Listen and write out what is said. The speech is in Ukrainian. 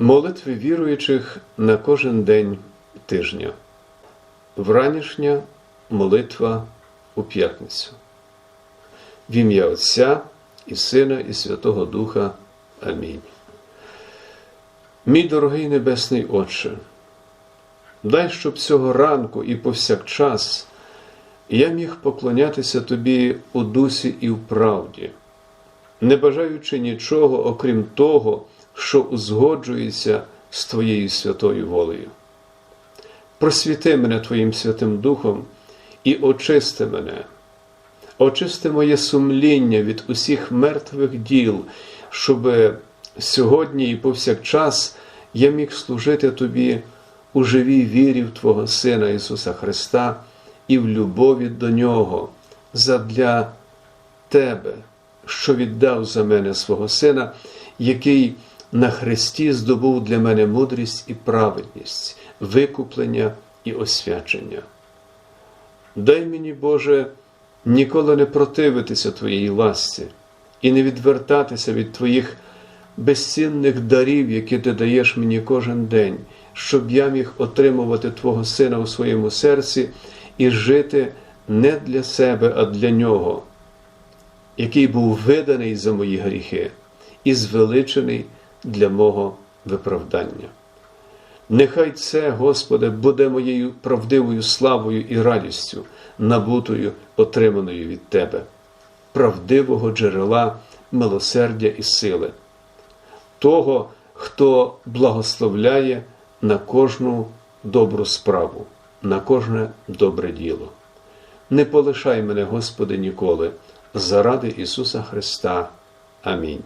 Молитви віруючих на кожен день тижня. Вранішня молитва у п'ятницю. В ім'я Отця і Сина, і Святого Духа. Амінь. Мій дорогий Небесний Отче, дай, щоб цього ранку і повсякчас я міг поклонятися Тобі у дусі і в правді, не бажаючи нічого, окрім того, що узгоджується з Твоєю святою волею. Просвіти мене Твоїм Святим Духом і очисти мене, очисти моє сумління від усіх мертвих діл, щоб сьогодні і повсякчас я міг служити Тобі у живій вірі в Твого Сина Ісуса Христа і в любові до Нього, задля Тебе, що віддав за мене свого Сина, який на Христі здобув для мене мудрість і праведність, викуплення і освячення. Дай мені, Боже, ніколи не противитися Твоїй ласці і не відвертатися від Твоїх безцінних дарів, які Ти даєш мені кожен день, щоб я міг отримувати Твого Сина у своєму серці і жити не для себе, а для Нього, який був виданий за мої гріхи і звеличений для мого виправдання. Нехай це, Господи, буде моєю правдивою славою і радістю, набутою, отриманою від Тебе, правдивого джерела милосердя і сили, того, хто благословляє на кожну добру справу, на кожне добре діло. Не полишай мене, Господи, ніколи, заради Ісуса Христа. Амінь.